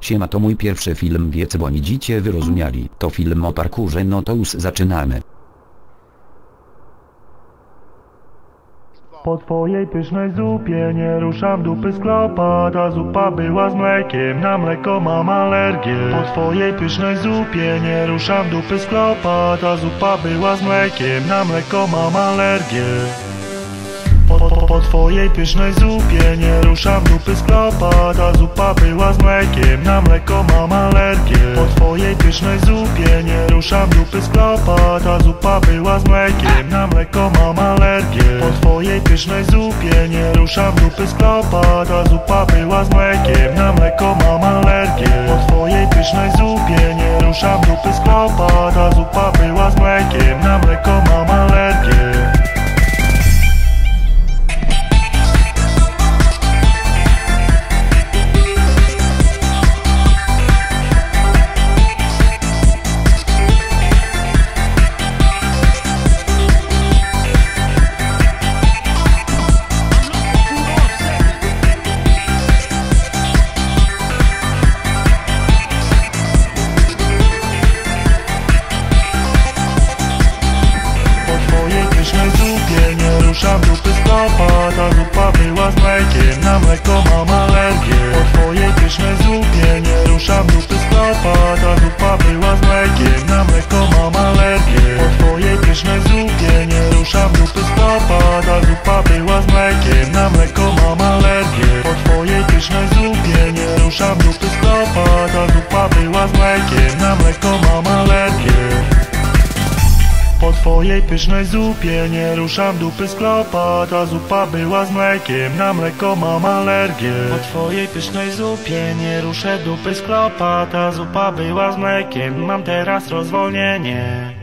Siema to mój pierwszy film wiec bo widzicie wyrozumiali. To film o parkurze no to już zaczynamy. Po twojej pysznej zupie nie ruszam dupy z klopa Ta zupa była z mlekiem, na mleko mam alergię Po twojej pysznej zupie nie ruszam dupy z klopa Ta zupa była z mlekiem, na mleko mam alergię po, twojej pysznej zupie. Nie ruszam dupy z klopa Ta zupa była z mlekiem, na mleko mam alergię. Po twojej pysznej zupie nie ruszam dupy z klopa Ta zupa była z mlekiem, na mleko mam alergię. Po twojej pysznej zupie nie ruszam dupy z klopa Ta zupa była z mlekiem, na mleko mam alergię. Po twojej pysznej zupie nie ruszam dupy z klopa Ta zupa była z mlekiem, na mleko mam na mleko mam alergię Po twojej pysznej zupie nie ruszam dupy z klopa Ta zupa była z mlekiem, na mleko mam alergię. Po twojej pysznej zupie nie ruszam dupy z klopa Ta zupa była z mlekiem, na mleko mam alergię. Po twojej pysznej zupie nie ruszam dupy z klopa Ta zupa była z mlekiem, na mleko mam twojej pysznej zupie. Nie ruszam dupy z klopa Ta zupa była z mlekiem, na mleko mam alergię. Po twojej pysznej zupie nie ruszę dupy z klopa Ta zupa była z mlekiem, mam teraz rozwolnienie